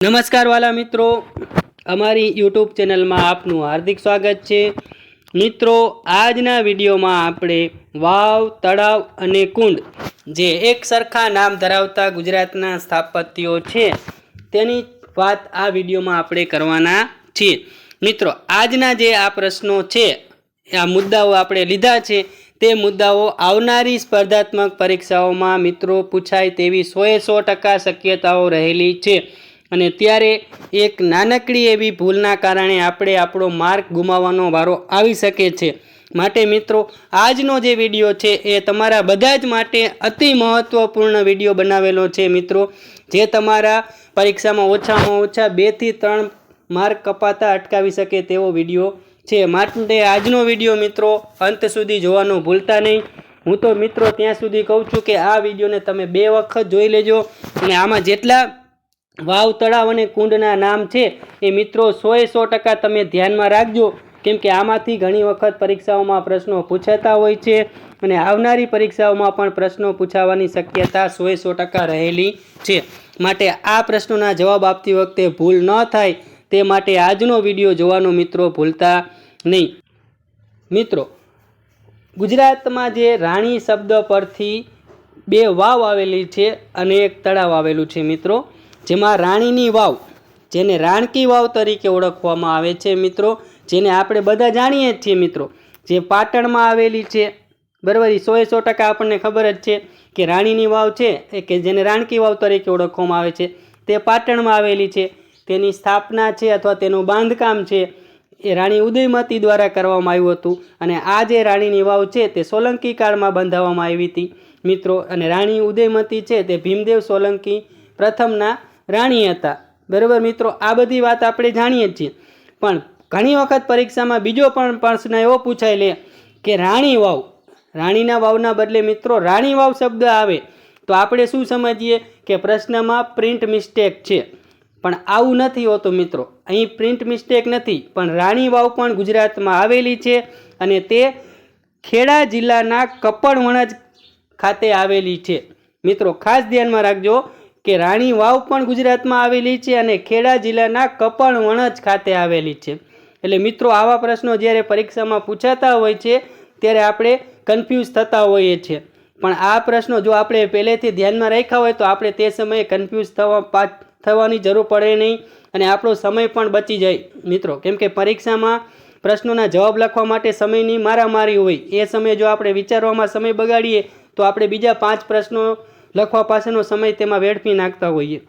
નમસ્કાર વાલા મિત્રો. અમારી યુટ્યુબ ચેનલમાં આપનું હાર્દિક સ્વાગત છે. મિત્રો, આજના વિડીયોમાં આપણે વાવ, તળાવ અને કુંડ, જે એક સરખા નામ ધરાવતા ગુજરાતના સ્થાપત્યો છે, તેની વાત આ વિડીયોમાં આપણે કરવાના છીએ. મિત્રો, આજના જે આ પ્રશ્નો છે, આ મુદ્દાઓ આપણે લીધા છે, તે મુદ્દાઓ આવનારી સ્પર્ધાત્મક પરીક્ષાઓમાં મિત્રો પૂછાય તેવી સોએ સો ટકા શક્યતાઓ રહેલી છે. અને ત્યારે એક નાનકડી એવી ભૂલના કારણે આપણે આપણો માર્ક ગુમાવવાનો વારો આવી શકે છે. માટે મિત્રો, આજનો જે વીડિયો છે એ તમારા બધા જ માટે અતિ મહત્ત્વપૂર્ણ વીડિયો બનાવેલો છે મિત્રો. જે તમારા પરીક્ષામાં ઓછામાં ઓછા બેથી ત્રણ માર્ક કપાતા અટકાવી શકે તેવો વીડિયો છે. માટે આજનો વીડિયો મિત્રો અંત સુધી જોવાનું ભૂલતા નહીં. હું તો મિત્રો ત્યાં સુધી કહું છું કે આ વિડીયોને તમે બે વખત જોઈ લેજો અને આમાં જેટલા વાવ, તળાવ અને કુંડના નામ છે એ મિત્રો સોએ સો ટકા તમે ધ્યાનમાં રાખજો. કેમ કે આમાંથી ઘણી વખત પરીક્ષાઓમાં પ્રશ્નો પૂછાતા હોય છે અને આવનારી પરીક્ષાઓમાં પણ પ્રશ્નો પૂછાવાની શક્યતા સોએ સો ટકા રહેલી છે. માટે આ પ્રશ્નોના જવાબ આપતી વખતે ભૂલ ન થાય તે માટે આજનો વીડિયો જોવાનો મિત્રો ભૂલતા નહીં. મિત્રો, ગુજરાતમાં જે રાણી શબ્દ પરથી બે વાવ આવેલી છે અને એક તળાવ આવેલું છે મિત્રો. જેમાં રાણીની વાવ, જેને રાણકી વાવ તરીકે ઓળખવામાં આવે છે મિત્રો, જેને આપણે બધા જાણીએ જ છીએ મિત્રો. જે પાટણમાં આવેલી છે, બરાબર, એ સોએ સો ટકા આપણને ખબર જ છે કે રાણીની વાવ છે કે જેને રાણકી વાવ તરીકે ઓળખવામાં આવે છે. તે પાટણમાં આવેલી છે. તેની સ્થાપના છે અથવા તેનું બાંધકામ છે, એ રાણી ઉદયમતી દ્વારા કરવામાં આવ્યું હતું. અને આ જે રાણીની વાવ છે, તે સોલંકી કાળમાં બંધાવવામાં આવી હતી. મિત્રો, અને રાણી ઉદયમતી છે, તે ભીમદેવ સોલંકી પ્રથમના રાણી હતા. બરાબર મિત્રો, આ બધી વાત આપણે જાણીએ જ છીએ. પણ ઘણી વખત પરીક્ષામાં બીજો પણ પ્રશ્ન એવો પૂછાય લે કે રાણી વાવ. રાણીના વાવના બદલે મિત્રો, રાણી વાવ શબ્દ આવે. તો આપણે શું સમજીએ કે પ્રશ્નમાં પ્રિન્ટ મિસ્ટેક છે. પણ આવું નથી હોતું મિત્રો. અહીં પ્રિન્ટ મિસ્ટેક નથી, પણ રાણી વાવ પણ ગુજરાતમાં આવેલી છે અને તે ખેડા જિલ્લાના કપડવણજ ખાતે આવેલી છે. મિત્રો, ખાસ ધ્યાનમાં રાખજો કે રાણી વાવ પણ ગુજરાતમાં આવેલી છે અને ખેડા જિલ્લાના કપડવણજ ખાતે આવેલી છે. એટલે મિત્રો, આવા પ્રશ્નો જ્યારે પરીક્ષામાં પૂછાતા હોય છે, ત્યારે આપણે કન્ફ્યુઝ થતા હોઈએ છીએ. પણ આ પ્રશ્નો જો આપણે પહેલેથી ધ્યાનમાં રાખ્યા હોય તો આપણે તે સમયે કન્ફ્યુઝ થવા થવાની જરૂર પડે નહીં અને આપણો સમય પણ બચી જાય. મિત્રો, કેમ કે પરીક્ષામાં પ્રશ્નોના જવાબ લખવા માટે સમયની મારામારી હોય, એ સમયે જો આપણે વિચારવામાં સમય બગાડીએ, તો આપણે બીજા પાંચ પ્રશ્નો લખવા પાસેનો સમય તેમાં વેડફી નાખતા હોઈએ.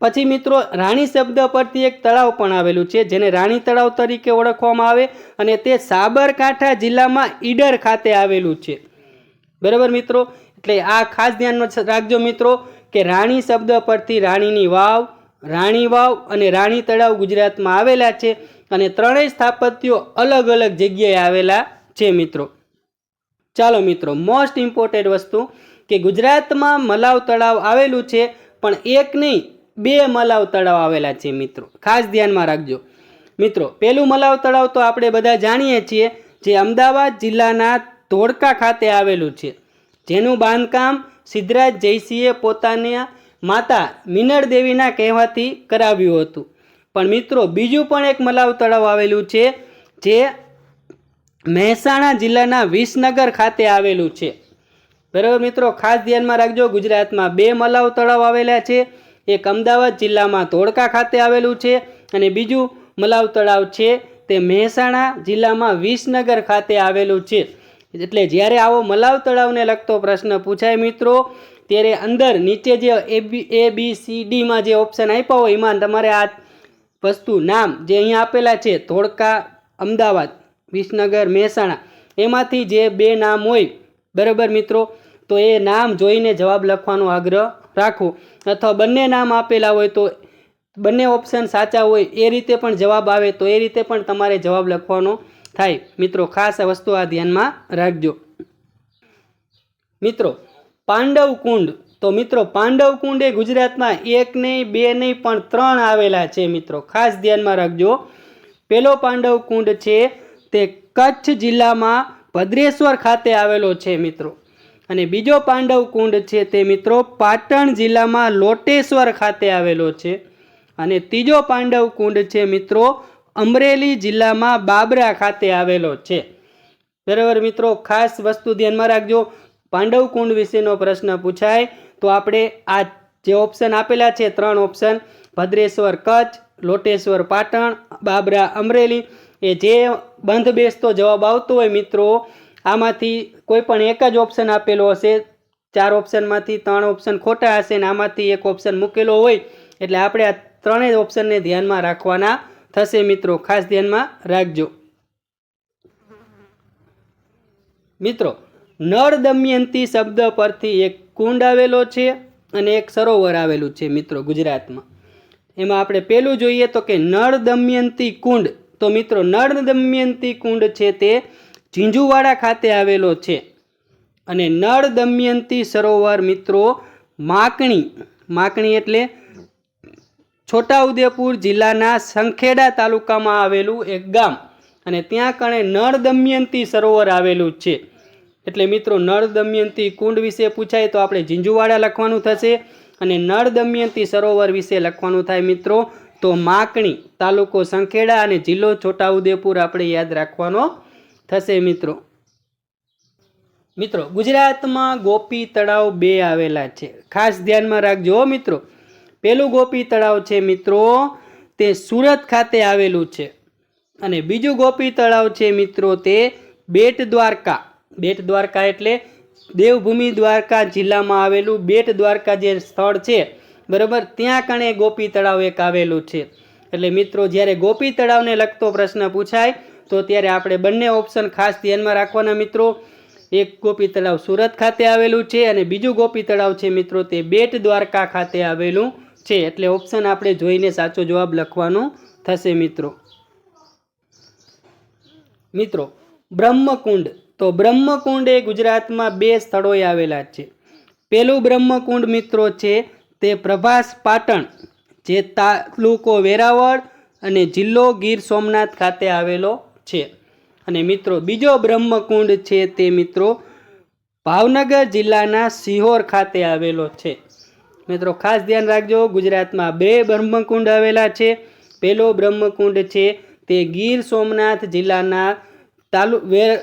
પછી મિત્રો, રાણી શબ્દ પરથી એક તળાવ પણ આવેલું છે, જેને રાણી તળાવ તરીકે ઓળખવામાં આવે અને તે સાબરકાંઠા જિલ્લામાં ઈડર ખાતે આવેલું છે. બરાબર મિત્રો? એટલે આ ખાસ ધ્યાનમાં રાખજો મિત્રો, કે રાણી શબ્દ પરથી રાણીની વાવ, રાણી વાવ અને રાણી તળાવ ગુજરાતમાં આવેલા છે અને ત્રણેય સ્થાપત્યો અલગ અલગ જગ્યાએ આવેલા છે મિત્રો. ચાલો મિત્રો મોસ્ટ ઇમ્પોર્ટન્ટ વસ્તુ કે ગુજરાતમાં મલાવ તળાવ આવેલું છે, પણ એક નહીં, બે મલાવ તળાવ આવેલા છે મિત્રો. ખાસ ધ્યાનમાં રાખજો. મિત્રો, પહેલું મલાવ તળાવ તો આપણે બધા જાણીએ છીએ જે અમદાવાદ જિલ્લાના ધોળકા ખાતે આવેલું છે. જેનું બાંધકામ સિદ્ધરાજ જયસિંહે પોતાના માતા મિનળ દેવીના કહેવાથી કરાવ્યું હતું. પણ મિત્રો, બીજું પણ એક મલાવ તળાવ આવેલું છે, જે મહેસાણા જિલ્લાના વિસનગર ખાતે આવેલું છે. બરાબર મિત્રો, ખાસ ધ્યાનમાં રાખજો, ગુજરાતમાં બે મલાવ તળાવ આવેલા છે. એક અમદાવાદ જિલ્લામાં ધોળકા ખાતે આવેલું છે અને બીજું મલાવ તળાવ છે તે મહેસાણા જિલ્લામાં વિસનગર ખાતે આવેલું છે. એટલે જ્યારે આવો મલાવ તળાવને લગતો પ્રશ્ન પૂછાય મિત્રો, ત્યારે અંદર નીચે જે એ બી એ સી ડીમાં જે ઓપ્શન આપ્યા હોય, એમાં તમારે આ વસ્તુ નામ જે અહીંયા આપેલા છે, ધોળકા, અમદાવાદ, વિસનગર, મહેસાણા, એમાંથી જે બે નામ હોય બરાબર મિત્રો? તો એ નામ જોઈને જવાબ લખવાનો આગ્રહ રાખો. અથવા બંને નામ આપેલા હોય તો બંને ઓપ્શન સાચા હોય એ રીતે પણ જવાબ આવે તો એ રીતે પણ તમારે જવાબ લખવાનો થાય. મિત્રો, ખાસ વસ્તુ આ ધ્યાનમાં રાખજો. મિત્રો, પાંડવ કુંડ. તો મિત્રો, પાંડવ કુંડ એ ગુજરાતમાં એક નહીં, બે નહીં, પણ ત્રણ આવેલા છે મિત્રો. ખાસ ધ્યાનમાં રાખજો. પેલો પાંડવ કુંડ છે તે કચ્છ જિલ્લામાં ભદ્રેશ્વર ખાતે આવેલો છે મિત્રો. અને બીજો પાંડવ કુંડ છે તે મિત્રો પાટણ જિલ્લામાં લોટેશ્વર ખાતે આવેલો છે. અને ત્રીજો પાંડવ કુંડ છે મિત્રો અમરેલી જિલ્લામાં બાબરા ખાતે આવેલો છે. બરાબર મિત્રો, ખાસ વસ્તુ ધ્યાનમાં રાખજો. પાંડવ કુંડ વિશેનો પ્રશ્ન પૂછાય તો આપણે આ જે ઓપ્શન આપેલા છે, ત્રણ ઓપ્શન ભદ્રેશ્વર કચ્છ, લોટેશ્વર પાટણ, બાબરા અમરેલી એ જે બંધ બેસતો જવાબ આવતો હોય મિત્રો, આમાંથી કોઈ પણ એક જ ઓપ્શન આપેલો હશે. ચાર ઓપ્શનમાંથી ત્રણ ઓપ્શન ખોટા હશે ને આમાંથી એક ઓપ્શન મૂકેલો હોય. એટલે આપણે આ ત્રણેય ઓપ્શનને ધ્યાનમાં રાખવાના થશે મિત્રો. ખાસ ધ્યાનમાં રાખજો. મિત્રો, નળ દમયંતી શબ્દ પરથી એક કુંડ આવેલો છે અને એક સરોવર આવેલું છે મિત્રો ગુજરાતમાં. એમાં આપણે પહેલું જોઈએ તો કે નળ દમયંતી કુંડ. તો મિત્રો નળ દમયંતી કુંડ છે તે ઝીંઝુવાડા ખાતે આવેલો છે. અને નળ દમયંતી સરોવર મિત્રો માકણી માકણી એટલે છોટાઉદેપુર જિલ્લાના સંખેડા તાલુકામાં આવેલું એક ગામ. અને ત્યાં કણે નળ દમયંતી સરોવર આવેલું છે. એટલે મિત્રો નળ દમયંતી કુંડ વિશે પૂછાય તો આપણે ઝીંઝુવાડા લખવાનું થશે. અને નળ દમયંતી સરોવર વિશે લખવાનું થાય મિત્રો તો માકણી તાલુકો સંખેડા અને જિલ્લો છોટાઉદેપુર આપણે યાદ રાખવાનો થશે મિત્રો. મિત્રો, ગુજરાતમાં ગોપી તળાવ બે આવેલા છે. ખાસ ધ્યાનમાં રાખજો મિત્રો. પેલું ગોપી તળાવ છે મિત્રો, તે સુરત ખાતે આવેલું છે. અને બીજું ગોપી તળાવ છે મિત્રો, તે બેટ દ્વારકા. બેટ દ્વારકા એટલે દેવભૂમિ દ્વારકા જિલ્લામાં આવેલું બેટ દ્વારકા જે સ્થળ છે બરાબર? ત્યાં કણે ગોપી તળાવ એક આવેલું છે. એટલે મિત્રો, જ્યારે ગોપી તળાવને લગતો પ્રશ્ન પૂછાય, તો ત્યારે આપણે બંને ઓપ્શન ખાસ ધ્યાનમાં રાખવાના મિત્રો. એક ગોપી તળાવ સુરત ખાતે આવેલું છે અને બીજું ગોપી તળાવ છે મિત્રો, તે બેટ દ્વારકા ખાતે આવેલું છે. એટલે ઓપ્શન આપણે જોઈને સાચો જવાબ લખવાનો થશે મિત્રો. મિત્રો, બ્રહ્મકુંડ. તો બ્રહ્મકુંડ એ ગુજરાતમાં બે સ્થળોએ આવેલા છે. પહેલું બ્રહ્મકુંડ મિત્રો છે તે પ્રભાસ પાટણ, જે તાલુકો વેરાવળ અને જિલ્લો ગીર સોમનાથ ખાતે આવેલો છે. અને મિત્રો, બીજો બ્રહ્મકુંડ છે તે મિત્રો ભાવનગર જિલ્લાના સિહોર ખાતે આવેલો છે. મિત્રો, ખાસ ધ્યાન રાખજો, ગુજરાતમાં બે બ્રહ્મકુંડ આવેલા છે. પહેલો બ્રહ્મકુંડ છે તે ગીર સોમનાથ જિલ્લાના તાલુ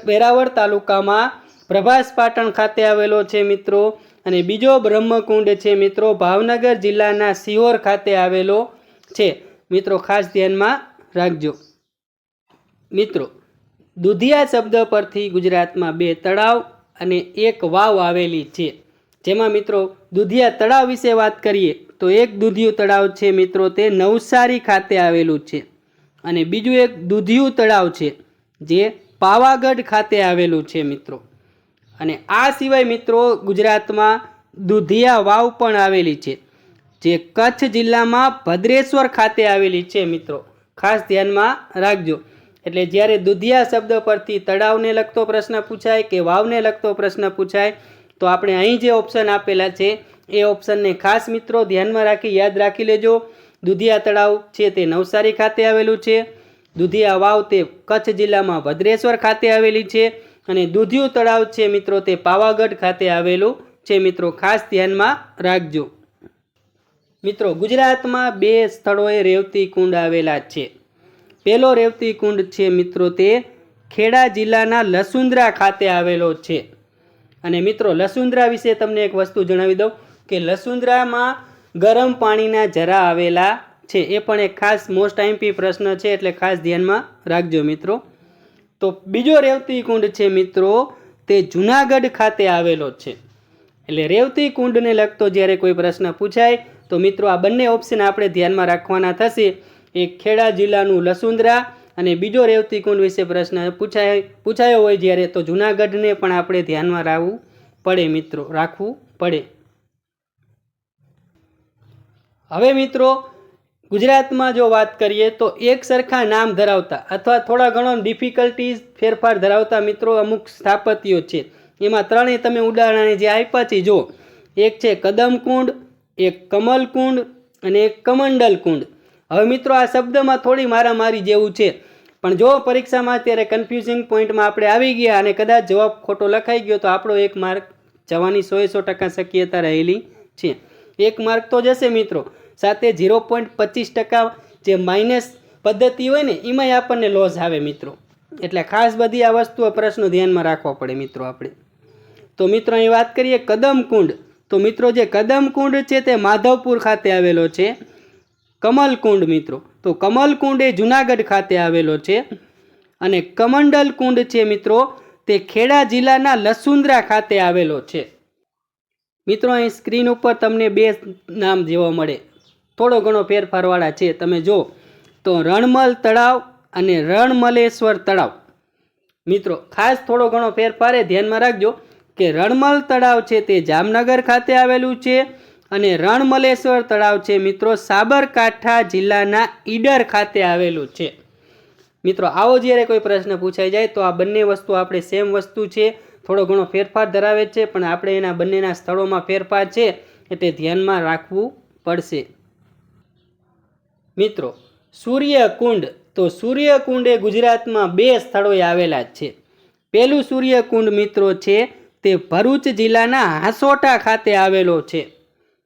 વેરાવળ તાલુકામાં પ્રભાસ પાટણ ખાતે આવેલો છે મિત્રો. અને બીજો બ્રહ્મકુંડ છે મિત્રો, ભાવનગર જિલ્લાના સિહોર ખાતે આવેલો છે. મિત્રો, ખાસ ધ્યાનમાં રાખજો. મિત્રો, દુધિયા શબ્દ પરથી ગુજરાતમાં બે તળાવ અને એક વાવ આવેલી છે. જેમાં મિત્રો, દુધિયા તળાવ વિશે વાત કરીએ, તો એક દૂધિયું તળાવ છે મિત્રો, તે નવસારી ખાતે આવેલું છે. અને બીજું એક દૂધિયું તળાવ છે, જે પાવાગઢ ખાતે આવેલું છે મિત્રો. અને આ સિવાય મિત્રો ગુજરાતમાં દુધિયા વાવ પણ આવેલી છે, જે કચ્છ જિલ્લામાં ભદ્રેશ્વર ખાતે આવેલી છે મિત્રો. ખાસ ધ્યાનમાં રાખજો. એટલે જ્યારે દુધિયા શબ્દ પરથી તળાવને લગતો પ્રશ્ન પૂછાય કે વાવને લગતો પ્રશ્ન પૂછાય, તો આપણે અહીં જે ઓપ્શન આપેલા છે, એ ઓપ્શનને ખાસ મિત્રો ધ્યાનમાં રાખી યાદ રાખી લેજો. દુધિયા તળાવ છે તે નવસારી ખાતે આવેલું છે. દુધિયા વાવ તે કચ્છ જિલ્લામાં ભદ્રેશ્વર ખાતે આવેલી છે. અને દૂધિયું તળાવ છે મિત્રો, તે પાવાગઢ ખાતે આવેલું છે મિત્રો. ખાસ ધ્યાનમાં રાખજો. મિત્રો, ગુજરાતમાં બે સ્થળોએ રેવતી કુંડ આવેલા છે. પહેલો રેવતી કુંડ છે મિત્રો, તે ખેડા જિલ્લાના લસુંદ્રા ખાતે આવેલો છે. અને મિત્રો, લસુંદ્રા વિશે તમને એક વસ્તુ જણાવી દઉં કે લસુંદ્રામાં ગરમ પાણીના જરા આવેલા છે. એ પણ એક ખાસ મોસ્ટ આઈમ્પી પ્રશ્ન છે, એટલે ખાસ ધ્યાનમાં રાખજો મિત્રો. તો બીજો રેવતી કુંડ છે મિત્રો, તે જુનાગઢ ખાતે આવેલો છે. એટલે રેવતી કુંડને લગતો જ્યારે કોઈ પ્રશ્ન પૂછાય, તો મિત્રો આ બંને ઓપ્શન આપણે ધ્યાનમાં રાખવાના થશે. એક ખેડા જિલ્લાનું લસુંદરા અને બીજો રેવતી કુંડ વિશે પ્રશ્ન પૂછાય, પૂછાયો હોય જ્યારે તો જુનાગઢને પણ આપણે ધ્યાનમાં રાખવું પડે મિત્રો, રાખવું પડે. હવે મિત્રો ગુજરાતમાં જો વાત કરીએ તો એક સરખા નામ ધરાવતા અથવા થોડા ઘણો ડિફિકલ્ટીઝ ફેરફાર ધરાવતા મિત્રો અમુક સ્થાપત્યો છે. એમાં ત્રણેય તમે ઉદાહરણ જે આપ્યા છે જો એક છે કદમકુંડ એક કમલકુંડ અને એક કમંડલ કુંડ. હવે મિત્રો આ શબ્દમાં થોડી મારામારી જેવું છે. પણ જો પરીક્ષામાં અત્યારે કન્ફ્યુઝિંગ પોઈન્ટમાં આપણે આવી ગયા અને કદાચ જવાબ ખોટો લખાઈ ગયો તો આપણો એક માર્ક જવાની સોએ સો ટકા શક્યતા રહેલી છે. એક માર્ક તો જશે મિત્રો. સાથે ઝીરો પોઈન્ટ પચીસ ટકા જે માઇનસ પદ્ધતિ હોય ને, એમાંય આપણને લોસ આવે મિત્રો. એટલે ખાસ બધી આ વસ્તુઓ પ્રશ્નો ધ્યાનમાં રાખવા પડે મિત્રો આપણે. તો મિત્રો, અહીં વાત કરીએ કદમકુંડ તો મિત્રો, જે કદમકુંડ છે તે માધવપુર ખાતે આવેલો છે. કમલકુંડ મિત્રો. તો કમલકુંડ એ જુનાગઢ ખાતે આવેલો છે. અને કમંડલ કુંડ છે મિત્રો, તે ખેડા જિલ્લાના લસુંદ્રા ખાતે આવેલો છે. મિત્રો, અહીં સ્ક્રીન ઉપર તમને બે નામ જોવા મળે. થોડો ઘણો ફેરફારવાળા છે. તમે જો તો રણમલ તળાવ અને રણમલેશ્વર તળાવ. મિત્રો, ખાસ થોડો ઘણો ફેરફાર એ ધ્યાનમાં રાખજો કે રણમલ તળાવ છે તે જામનગર ખાતે આવેલું છે અને રણમલેશ્વર તળાવ છે મિત્રો, સાબરકાંઠા જિલ્લાના ઈડર ખાતે આવેલું છે. મિત્રો, આવો જ્યારે કોઈ પ્રશ્ન પૂછાઈ જાય તો આ બંને વસ્તુ આપણે સેમ વસ્તુ છે, થોડો ઘણો ફેરફાર ધરાવે છે, પણ આપણે એના બંનેના સ્થળોમાં ફેરફાર છે એટલે ધ્યાનમાં રાખવું પડશે. મિત્રો, સૂર્યકુંડ, તો સૂર્યકુંડ એ ગુજરાતમાં બે સ્થળોએ આવેલા છે. પહેલું સૂર્યકુંડ મિત્રો છે તે ભરૂચ જિલ્લાના હાસોટા ખાતે આવેલો છે.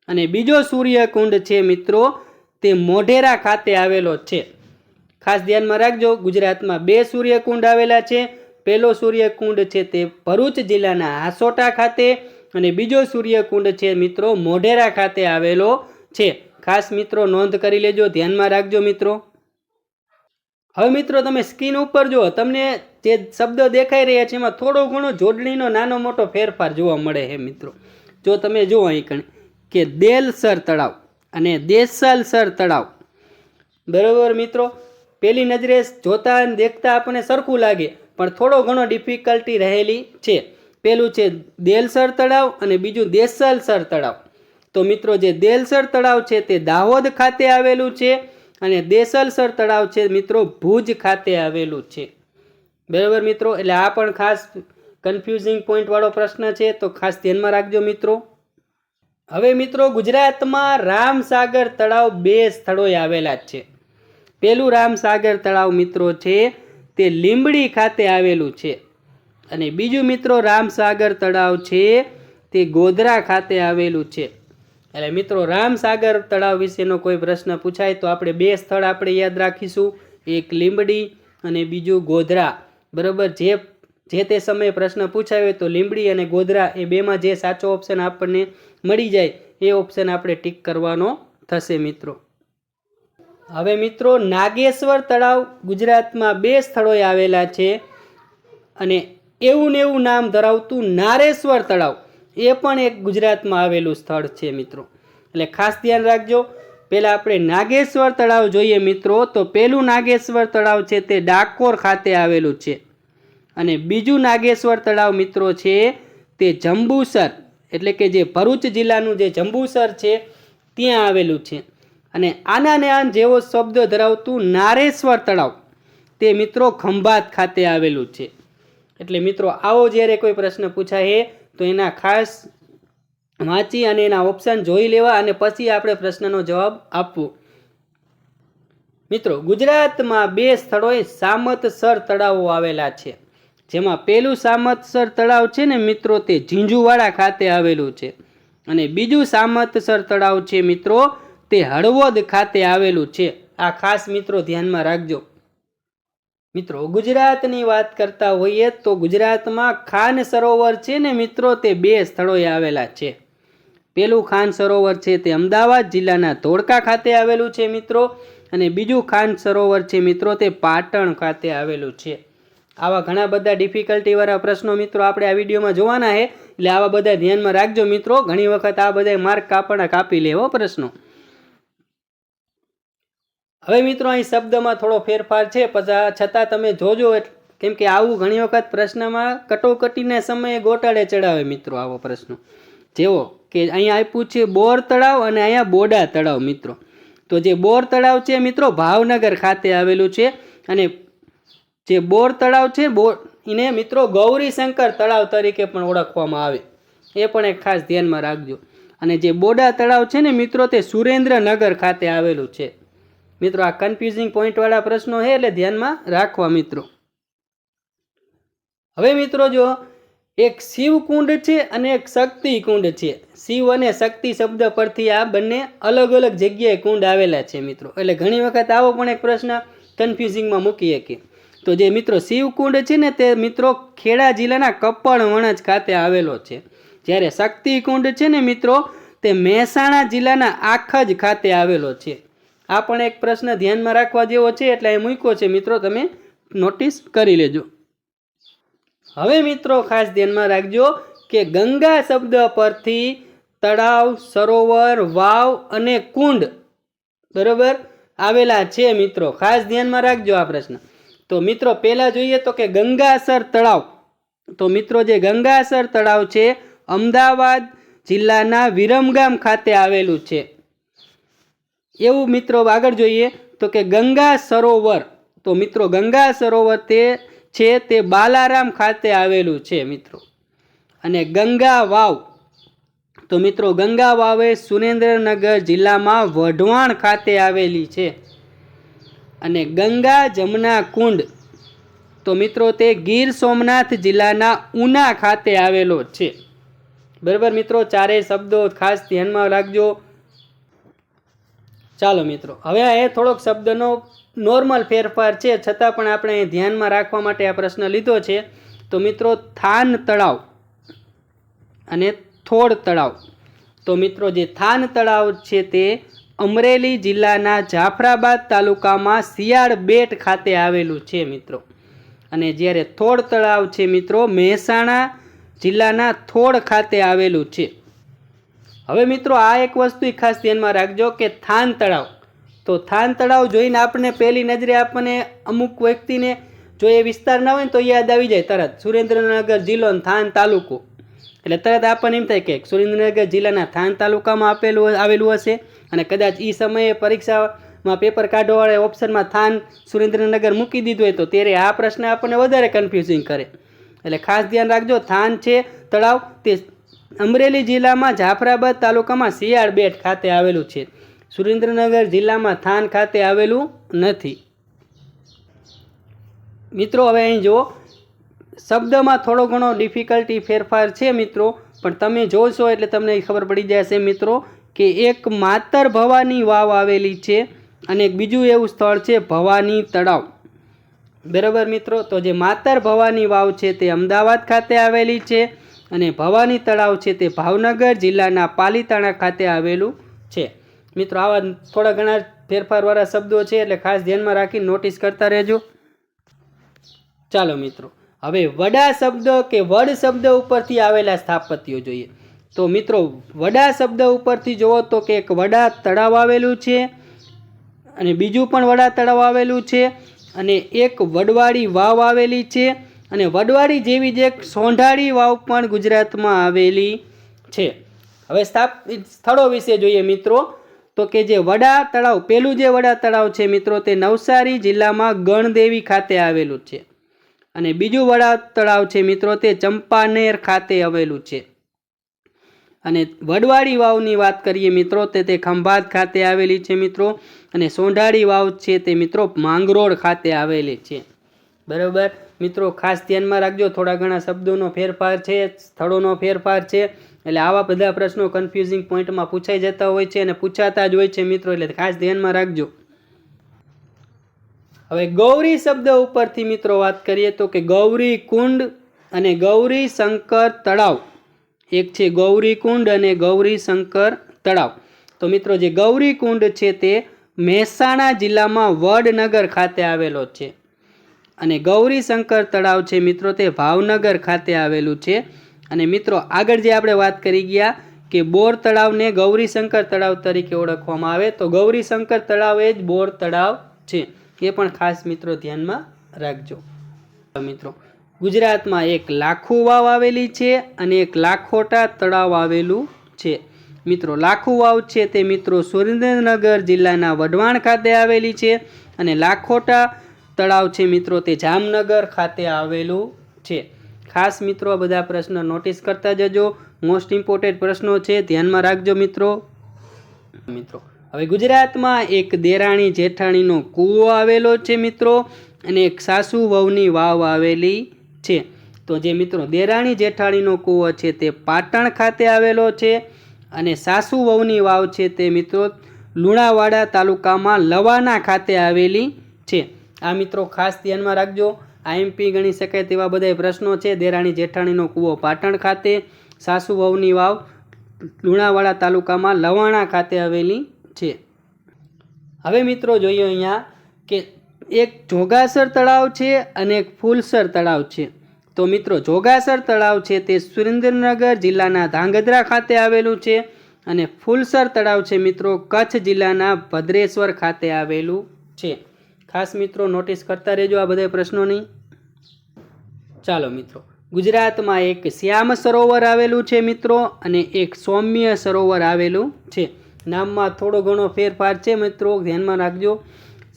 અને બીજો સૂર્યકુંડ છે મિત્રો તે મોઢેરા ખાતે આવેલો છે. ખાસ ધ્યાનમાં રાખજો, ગુજરાતમાં બે સૂર્યકુંડ આવેલા છે. પહેલો સૂર્યકુંડ છે તે ભરૂચ જિલ્લાના હાસોટા ખાતે અને બીજો સૂર્યકુંડ છે મિત્રો મોઢેરા ખાતે આવેલો છે. ખાસ મિત્રો નોંધ કરી લેજો, ધ્યાનમાં રાખજો મિત્રો. હવે મિત્રો તમે સ્ક્રીન ઉપર જુઓ, તમને જે શબ્દો દેખાઈ રહ્યા છે એમાં થોડો ઘણો જોડણીનો નાનો મોટો ફેરફાર જોવા મળે છે મિત્રો. જો તમે જુઓ અહીં કણ, કે દેલસર તળાવ અને દેસલસર તળાવ. બરાબર મિત્રો? પેલી નજરે જોતા દેખતા આપણને સરખું લાગે, પણ થોડો ઘણો ડિફિકલ્ટી રહેલી છે. પેલું છે દેલસર તળાવ અને બીજું દેસલસર તળાવ. તો મિત્રો જે દેલસર તળાવ છે તે દાહોદ ખાતે આવેલું છે અને દેસલસર તળાવ છે મિત્રો ભુજ ખાતે આવેલું છે. બરાબર મિત્રો? એટલે આ પણ ખાસ કન્ફ્યુઝિંગ પોઈન્ટવાળો પ્રશ્ન છે, તો ખાસ ધ્યાનમાં રાખજો મિત્રો. હવે મિત્રો ગુજરાતમાં રામસાગર તળાવ બે સ્થળોએ આવેલા જ છે. પેલું રામસાગર તળાવ મિત્રો છે તે લીંબડી ખાતે આવેલું છે. અને બીજું મિત્રો રામસાગર તળાવ છે તે ગોધરા ખાતે આવેલું છે. એટલે મિત્રો, રામસાગર તળાવ વિશેનો કોઈ પ્રશ્ન પૂછાય તો આપણે બે સ્થળ આપણે યાદ રાખીશું. એક લીંબડી અને બીજું ગોધરા. બરાબર? જે જે તે સમયે પ્રશ્ન પૂછાયો તો લીંબડી અને ગોધરા એ બેમાં જે સાચો ઓપ્શન આપણને મળી જાય, એ ઓપ્શન આપણે ટીક કરવાનો થશે મિત્રો. હવે મિત્રો, નાગેશ્વર તળાવ ગુજરાતમાં બે સ્થળોએ આવેલા છે અને એવું ને એવું નામ ધરાવતું નારેશ્વર તળાવ. એ પણ એક ગુજરાતમાં આવેલું સ્થળ છે મિત્રો. એટલે ખાસ ધ્યાન રાખજો. પહેલાં આપણે નાગેશ્વર તળાવ જોઈએ મિત્રો. તો પહેલું નાગેશ્વર તળાવ છે તે ડાકોર ખાતે આવેલું છે. અને બીજું નાગેશ્વર તળાવ મિત્રો છે તે જંબુસર. એટલે કે જે ભરૂચ જિલ્લાનું જે જંબુસર છે, ત્યાં આવેલું છે. અને આના ને આન જેવો શબ્દ ધરાવતું નારેશ્વર તળાવ, તે મિત્રો ખંભાત ખાતે આવેલું છે. એટલે મિત્રો, આવો જ્યારે કોઈ પ્રશ્ન પૂછાય તો એના ખાસ વાંચી અને એના ઓપ્શન જોઈ લેવા અને પછી આપણે પ્રશ્નનો જવાબ આપવો. મિત્રો, ગુજરાતમાં બે સ્થળોએ સામતસર તળાવો આવેલા છે. જેમાં પહેલું સામતસર તળાવ છે ને મિત્રો, તે ઝીંઝુવાડા ખાતે આવેલું છે. અને બીજું સામતસર તળાવ છે મિત્રો, તે હળવદ ખાતે આવેલું છે. આ ખાસ મિત્રો ધ્યાનમાં રાખજો. મિત્રો, ગુજરાતની વાત કરતા હોઈએ તો ગુજરાતમાં ખાન સરોવર છે ને મિત્રો, તે બે સ્થળોએ આવેલા છે. પેલું ખાન સરોવર છે તે અમદાવાદ જિલ્લાના ધોળકા ખાતે આવેલું છે મિત્રો, અને બીજું ખાન સરોવર છે મિત્રો, તે પાટણ ખાતે આવેલું છે. આવા ઘણા બધા ડિફિકલ્ટીવાળા પ્રશ્નો મિત્રો આપણે આ વિડીયોમાં જોવાના છે, એટલે આવા બધા ધ્યાનમાં રાખજો મિત્રો, ઘણી વખત આ બધા માર્ક કાપણા કાપી લેવો પ્રશ્નો. હવે મિત્રો, અહીં શબ્દમાં થોડો ફેરફાર છે, પછી છતાં તમે જોજો કેમ કે આવું ઘણી વખત પ્રશ્નમાં કટોકટીના સમયે ગોટાળે ચડાવે મિત્રો આવો પ્રશ્ન. જેવો કે અહીંયા આપ્યું છે, બોર તળાવ અને અહીંયા બોડા તળાવ મિત્રો. તો જે બોર તળાવ છે, મિત્રો, ભાવનગર ખાતે આવેલું છે, અને જે બોર તળાવ છે, બોર, એને મિત્રો ગૌરીશંકર તળાવ તરીકે પણ ઓળખવામાં આવે. એ પણ એક ખાસ ધ્યાનમાં રાખજો. અને જે બોડા તળાવ છે ને મિત્રો, તે સુરેન્દ્રનગર ખાતે આવેલું છે. મિત્રો, આ કન્ફ્યુઝિંગ પોઈન્ટવાળા પ્રશ્નો છે એટલે ધ્યાનમાં રાખવા મિત્રો. હવે મિત્રો જો, એક શિવકુંડ છે અને એક શક્તિ કુંડ છે. શિવ અને શક્તિ શબ્દ પરથી આ બંને અલગ અલગ જગ્યાએ કુંડ આવેલા છે મિત્રો. એટલે ઘણી વખત આવો પણ એક પ્રશ્ન કન્ફ્યુઝિંગમાં મૂકી શકીએ. તો જે મિત્રો શિવકુંડ છે ને તે મિત્રો ખેડા જિલ્લાના કપ્પણ વણજ ખાતે આવેલો છે. જ્યારે શક્તિ કુંડ છે ને મિત્રો, તે મહેસાણા જિલ્લાના આખજ ખાતે આવેલો છે. આ પણ એક પ્રશ્ન ધ્યાનમાં રાખવા જેવો છે એટલે એ મૂક્યો છે. મિત્રો, તમે નોટિસ કરી લેજો. હવે મિત્રો, ખાસ ધ્યાનમાં રાખજો કે ગંગા શબ્દ પરથી તળાવ, સરોવર, વાવ અને કુંડ બરોબર આવેલા છે મિત્રો. ખાસ ધ્યાનમાં રાખજો આ પ્રશ્ન. તો મિત્રો, પહેલાં જોઈએ તો કે ગંગાસર તળાવ. તો મિત્રો, જે ગંગાસર તળાવ છે, અમદાવાદ જિલ્લાના વિરમગામ ખાતે આવેલું છે. એવું મિત્રો આગળ જોઈએ તો કે ગંગા સરોવર, તો મિત્રો ગંગા સરોવર તે છે તે બાલારામ ખાતે આવેલું છે મિત્રો. અને ગંગા વાવ, તો મિત્રો ગંગા વાવ સુરેન્દ્રનગર જિલ્લામાં વઢવાણ ખાતે આવેલી છે. અને ગંગા જમના કુંડ, તો મિત્રો તે ગીર સોમનાથ જિલ્લાના ઉના ખાતે આવેલો છે. બરાબર મિત્રો, ચારેય શબ્દો ખાસ ધ્યાનમાં રાખજો. ચાલો મિત્રો, હવે એ થોડોક શબ્દનો નોર્મલ ફેરફાર છે, છતાં પણ આપણે એ ધ્યાનમાં રાખવા માટે આ પ્રશ્ન લીધો છે. તો મિત્રો, થાન તળાવ અને થોડ તળાવ. તો મિત્રો, જે થાન તળાવ છે તે અમરેલી જિલ્લાના જાફરાબાદ તાલુકામાં શિયાળ બેટ ખાતે આવેલું છે મિત્રો. અને જ્યારે થોડ તળાવ છે મિત્રો, મહેસાણા જિલ્લાના થોડ ખાતે આવેલું છે. હવે મિત્રો, આ એક વસ્તુ ખાસ ધ્યાનમાં રાખજો કે થાન તળાવ. તો થાન તળાવ જોઈને આપણને પહેલી નજરે આપણને અમુક વ્યક્તિને જો એ વિસ્તાર ના હોય ને તો યાદ આવી જાય તરત. સુરેન્દ્રનગર જિલ્લો થાન તાલુકો. એટલે તરત આપણને એમ થાય કે સુરેન્દ્રનગર જિલ્લાના થાન તાલુકામાં આપેલું આવેલું હશે અને કદાચ એ સમયે પરીક્ષામાં પેપર કાઢવાવાળા ઓપ્શનમાં થાન સુરેન્દ્રનગર મૂકી દીધું હોય તો ત્યારે આ પ્રશ્ન આપણને વધારે કન્ફ્યુઝિંગ કરે. એટલે ખાસ ધ્યાન રાખજો, થાન છે તળાવ તે અમરેલી જિલ્લામાં જાફરાબાદ તાલુકામાં શિયાળ બેટ ખાતે આવેલું છે. સુરેન્દ્રનગર જિલ્લામાં થાન ખાતે આવેલું નથી. મિત્રો, હવે અહીં જુઓ. શબ્દમાં થોડો ઘણો ડિફિકલ્ટી ફેરફાર છે મિત્રો, પણ તમે જોશો એટલે તમને ખબર પડી જશે મિત્રો, કે એક માતર ભવાની વાવ આવેલી છે અને એક બીજું એવું સ્થળ છે ભવાની તળાવ. બરાબર મિત્રો? તો જે માતર ભવાની વાવ છે તે અમદાવાદ ખાતે આવેલી છે. અને ભવાની તળાવ છે તે ભાવનગર જિલ્લાના પાલીતાણા ખાતે આવેલું છે. મિત્રો, આવા થોડા ઘણા ફેરફારવાળા શબ્દો છે એટલે ખાસ ધ્યાનમાં રાખી નોટિસ કરતા રહેજો. ચાલો મિત્રો, હવે વડા શબ્દ કે વડ શબ્દ ઉપરથી આવેલા સ્થાપત્યો જોઈએ. તો મિત્રો, વડા શબ્દ ઉપરથી જુઓ તો કે એક વડા તળાવ આવેલું છે અને બીજું પણ વડા તળાવ આવેલું છે અને એક વડવાળી વાવ આવેલી છે. અને વડવાડી જેવી જ એક સોંઢાળી વાવ પણ ગુજરાતમાં આવેલી છે. હવે સ્થાપિત સ્થળો વિશે જોઈએ મિત્રો, તો કે જે વડા તળાવ, પેલું જે વડા તળાવ છે મિત્રો, તે નવસારી જિલ્લામાં ગણદેવી ખાતે આવેલું છે. અને બીજું વડા તળાવ છે મિત્રો, તે ચંપાનેર ખાતે આવેલું છે. અને વડવાડી વાવની વાત કરીએ મિત્રો, તે તે ખંભાત ખાતે આવેલી છે મિત્રો, અને સોંઢાળી વાવ છે તે મિત્રો માંગરોળ ખાતે આવેલી છે. બરાબર? મિત્રો, ખાસ ધ્યાનમાં રાખજો, થોડા ઘણા શબ્દોનો ફેરફાર છે, સ્થળોનો ફેરફાર છે, એટલે આવા બધા પ્રશ્નો કન્ફ્યુઝિંગ પોઈન્ટમાં પૂછાઈ જતા હોય છે અને પૂછાતા જ હોય છે મિત્રો, એટલે ખાસ ધ્યાનમાં રાખજો. હવે ગૌરી શબ્દ ઉપરથી મિત્રો વાત કરીએ તો કે ગૌરી કુંડ અને ગૌરી શંકર તળાવ. એક છે ગૌરી કુંડ અને ગૌરી શંકર તળાવ. તો મિત્રો, જે ગૌરી કુંડ છે તે મહેસાણા જિલ્લામાં વડનગર ખાતે આવેલો છે. અને ગૌરી શંકર તળાવ છે મિત્રો, તે ભાવનગર ખાતે આવેલું છે. અને મિત્રો, આગળ જે આપણે વાત કરી ગયા કે બોર તળાવને ગૌરીશંકર તળાવ તરીકે ઓળખવામાં આવે, તો ગૌરીશંકર તળાવ એ જ બોર તળાવ છે. એ પણ ખાસ મિત્રો ધ્યાનમાં રાખજો. મિત્રો, ગુજરાતમાં એક લાખો વાવ આવેલી છે અને એક લાખોટા તળાવ આવેલું છે. મિત્રો, લાખો વાવ છે તે મિત્રો સુરેન્દ્રનગર જિલ્લાના વઢવાણ ખાતે આવેલી છે અને લાખોટા તળાવ છે મિત્રો, તે જામનગર ખાતે આવેલું છે. ખાસ મિત્રો બધા પ્રશ્ન નોટિસ કરતા જજો. મોસ્ટ ઇમ્પોર્ટન્ટ પ્રશ્નો છે, ધ્યાનમાં રાખજો મિત્રો. મિત્રો, હવે ગુજરાતમાં એક દેરાણી જેઠાણીનો કૂવો આવેલો છે મિત્રો, અને એક સાસુ વહુની વાવ આવેલી છે. તો જે મિત્રો, દેરાણી જેઠાણીનો કૂવો છે, તે પાટણ ખાતે આવેલો છે, અને સાસુ વહુની વાવ છે તે મિત્રો લુણાવાડા તાલુકામાં લવાના ખાતે આવેલી છે. આ મિત્રો ખાસ ધ્યાનમાં રાખજો. આઈએમપી ગણી શકાય તેવા બધા પ્રશ્નો છે. દેરાણી જેઠાણીનો કૂવો પાટણ ખાતે, સાસુ વહુની વાવ લુણાવાડા તાલુકામાં લવાણા ખાતે આવેલી છે. હવે મિત્રો જોઈએ અહીંયા કે એક જોગાસર તળાવ છે અને એક ફૂલસર તળાવ છે. તો મિત્રો જોગાસર તળાવ છે તે સુરેન્દ્રનગર જિલ્લાના ધાંગધ્રા ખાતે આવેલું છે અને ફૂલસર તળાવ છે મિત્રો કચ્છ જિલ્લાના ભદ્રેશ્વર ખાતે આવેલું છે. ખાસ મિત્રો નોટિસ કરતા રહેજો આ બધા પ્રશ્નોની. ચાલો મિત્રો, ગુજરાતમાં એક શ્યામ સરોવર આવેલું છે મિત્રો અને એક સૌમ્ય સરોવર આવેલું છે. નામમાં થોડો ઘણો ફેરફાર છે મિત્રો, ધ્યાનમાં રાખજો.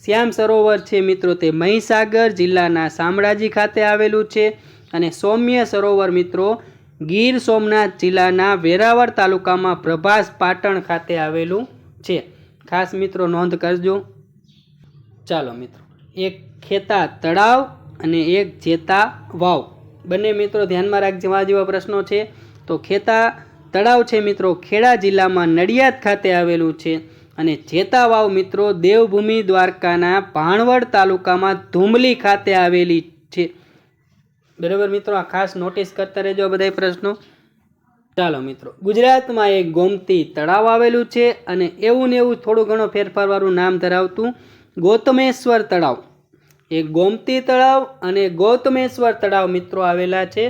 શ્યામ સરોવર છે મિત્રો, તે મહીસાગર જિલ્લાના શામળાજી ખાતે આવેલું છે અને સૌમ્ય સરોવર મિત્રો, ગીર સોમનાથ જિલ્લાના વેરાવળ તાલુકામાં પ્રભાસ પાટણ ખાતે આવેલું છે. ખાસ મિત્રો, નોંધ કરજો. ચાલો મિત્રો, એક ખેતા તળાવ અને એક જેતા વાવ. બંને મિત્રો ધ્યાનમાં રાખવા જેવા પ્રશ્નો છે. તો ખેતા તળાવ છે મિત્રો, ખેડા જિલ્લામાં નડિયાદ ખાતે આવેલું છે અને જેતા વાવ મિત્રો દેવભૂમિ દ્વારકાના ભાણવડ તાલુકામાં ધુમલી ખાતે આવેલી છે. બરાબર મિત્રો, આ ખાસ નોટિસ કરતા રહેજો બધા પ્રશ્નો. ચાલો મિત્રો, ગુજરાતમાં એક ગોમતી તળાવ આવેલું છે અને એવું ને એવું થોડું ઘણો ફેરફારવાળું નામ ધરાવતું ગૌતમેશ્વર તળાવ. એક ગોમતી તળાવ અને ગૌતમેશ્વર તળાવ મિત્રો આવેલા છે,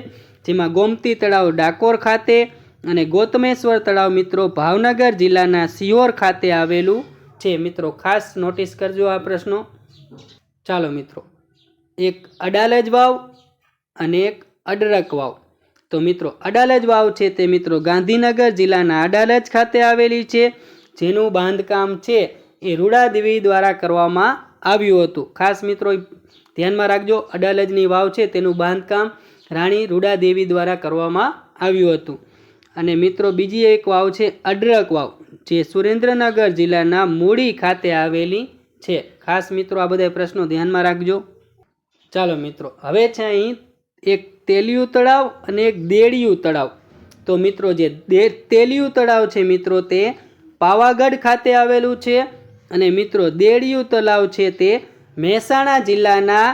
જેમાં ગોમતી તળાવ ડાકોર ખાતે અને ગૌતમેશ્વર તળાવ મિત્રો ભાવનગર જિલ્લાના સિહોર ખાતે આવેલું છે. મિત્રો, ખાસ નોટિસ કરજો આ પ્રશ્નો. ચાલો મિત્રો, એક અડાલજ વાવ અને એક અડરક વાવ. તો મિત્રો, અડાલજ વાવ છે તે મિત્રો ગાંધીનગર જિલ્લાના અડાલજ ખાતે આવેલી છે, જેનું બાંધકામ છે. એ રૂડાદેવી દ્વારા કરવામાં આવ્યું હતું. ખાસ મિત્રો, ધ્યાનમાં રાખજો, અડાલજની વાવ છે, તેનું બાંધકામ રાણી રૂડાદેવી દ્વારા કરવામાં આવ્યું હતું. અને મિત્રો, બીજી એક વાવ છે, અડરક વાવ, જે સુરેન્દ્રનગર જિલ્લાના મૂડી ખાતે આવેલી છે. ખાસ મિત્રો, આ બધા પ્રશ્નો ધ્યાનમાં રાખજો. ચાલો મિત્રો, હવે છે અહીં એક તેલિયું તળાવ અને એક દેડિયું તળાવ. તો મિત્રો, જે તેલિયું તળાવ છે મિત્રો, તે પાવાગઢ ખાતે આવેલું છે. અને મિત્રો, દેડિયું તળાવ છે તે મહેસાણા જિલ્લાના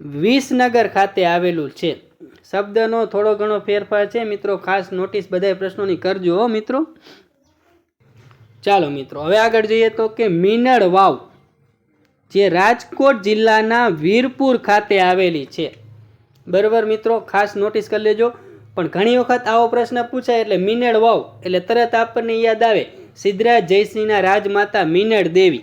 વિસનગર ખાતે આવેલું છે. શબ્દનો થોડો ઘણો ફેરફાર છે. મિત્રો, ખાસ નોટિસ બધા પ્રશ્નોની કરજો મિત્રો. ચાલો, મિત્રો, હવે આગળ જઈએ તો કે મીનળ વાવ, જે રાજકોટ જિલ્લાના વીરપુર ખાતે આવેલી છે. બરાબર, મિત્રો, ખાસ નોટિસ કરી લેજો. પણ ઘણી વખત આવો પ્રશ્ન પૂછાય એટલે મીનળ વાવ, એટલે તરત આપણને યાદ આવે. સિદ્ધરાજ જયસિંહના રાજમાતા મીનળ દેવી.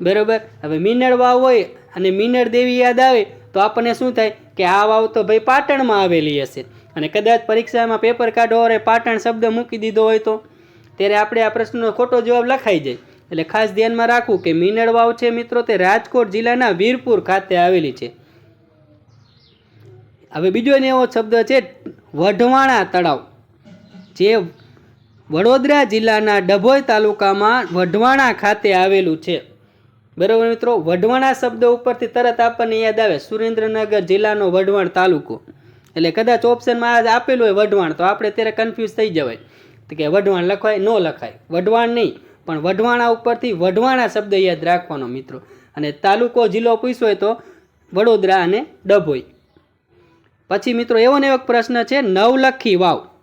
બરાબર? હવે મીનળ વાવ હોય અને મીનળ દેવી યાદ આવે તો આપણને શું થાય કે આ વાવ તો ભાઈ પાટણમાં આવેલી હશે. અને કદાચ પરીક્ષામાં પેપર કાઢો અરે પાટણ શબ્દ મૂકી દીધો હોય તો? ત્યારે આપણે આ પ્રશ્નનો ખોટો જવાબ લખાઈ જાય. એટલે ખાસ ધ્યાનમાં રાખવું કે મીનળ વાવ છે મિત્રો, તે રાજકોટ જિલ્લાના વીરપુર ખાતે આવેલી છે. હવે બીજો એવો શબ્દ છે, વઢવાણા તળાવ. જે વડોદરા જિલ્લાના ડભોઈ તાલુકામાં વઢવાણા ખાતે આવેલું છે. બરાબર મિત્રો, વઢવાણા શબ્દ ઉપરથી તરત આપણને યાદ આવે, સુરેન્દ્રનગર જિલ્લાનો વઢવાણ તાલુકો. એટલે કદાચ ઓપ્શનમાં આજ આપેલું હોય વઢવાણ, તો આપણે ત્યારે કન્ફ્યુઝ થઈ જવાય. તો કે વઢવાણ લખાય ન લખાય. વઢવાણ નહીં, પણ વઢવાણા ઉપરથી વઢવાણા શબ્દ યાદ રાખવાનો મિત્રો. અને તાલુકો જિલ્લો પૂછ્યો હોય તો વડોદરા અને ડભોઈ. પછી મિત્રો એવો ને એવો પ્રશ્ન છે, નવલખી વાવ.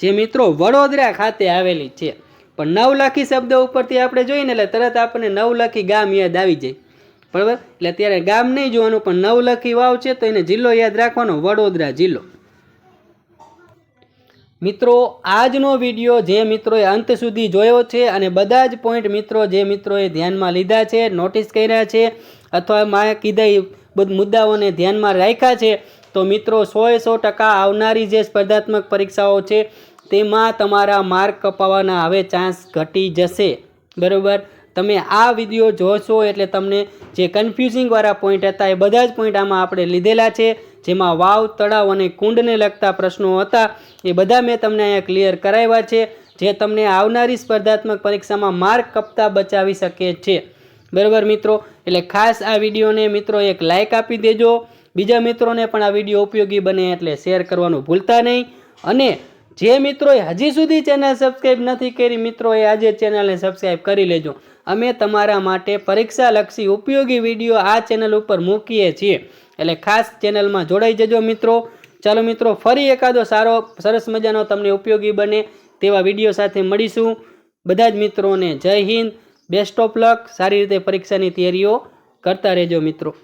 જે મિત્રો વડોદરા ખાતે આવેલી છે. પણ નવલખી શબ્દ ઉપરથી આપણે જોઈએ ને એટલે તરત આપણને નવલખી ગામ યાદ આવી જાય. બરાબર? એટલે અત્યારે ગામ નહીં જોવાનું, પણ નવલખી વાવ છે તો એને જિલ્લો યાદ રાખવાનો, વડોદરા જિલ્લો. મિત્રો, આજનો વીડિયો જે મિત્રોએ અંત સુધી જોયો છે અને બધા જ પોઈન્ટ મિત્રો જે મિત્રોએ ધ્યાનમાં લીધા છે નોટિસ કર્યા છે, અથવા માં કીધા બધ મુદ્દાઓને ધ્યાનમાં રાખ્યા છે તો મિત્રો, સોએ સો ટકા આવનારી જે સ્પર્ધાત્મક પરીક્ષાઓ છે, તેમાં તમારા માર્ક કપાવવાના હવે ચાન્સ ઘટી જશે. બરાબર? તમે આ વીડિયો જોશો એટલે તમને જે કન્ફ્યુઝિંગવાળા પોઈન્ટ હતા, એ બધા જ પોઈન્ટ આમાં આપણે લીધેલા છે, જેમાં વાવ, તળાવ અને કુંડને લગતા પ્રશ્નો હતા, એ બધા મેં તમને અહીંયા ક્લિયર કરાવ્યા છે, જે તમને આવનારી સ્પર્ધાત્મક પરીક્ષામાં માર્ક કપતા બચાવી શકે છે. બરાબર મિત્રો? એટલે ખાસ આ વિડીયોને મિત્રો એક લાઇક આપી દેજો બીજા મિત્રોને પણ આ વીડિયો ઉપયોગી બને એટલે શેર કરવાનું ભૂલતા નહીં. અને જે મિત્રોએ હજી સુધી ચેનલ સબસ્ક્રાઈબ નથી કરી, મિત્રોએ આજે ચેનલને સબસ્ક્રાઈબ કરી લેજો. અમે તમારા માટે પરીક્ષાલક્ષી ઉપયોગી વીડિયો આ ચેનલ ઉપર મૂકીએ છીએ. એટલે ખાસ ચેનલમાં જોડાઈ જજો મિત્રો. ચાલો મિત્રો, ફરી એકાદો સારો, સરસ મજાનો તમને ઉપયોગી બને તેવા વીડિયો સાથે મળીશું. બધા જ મિત્રોને જય હિન્દ. Best of luck. સારી રીતે પરીક્ષાની તૈયારીઓ કરતા રહેજો મિત્રો.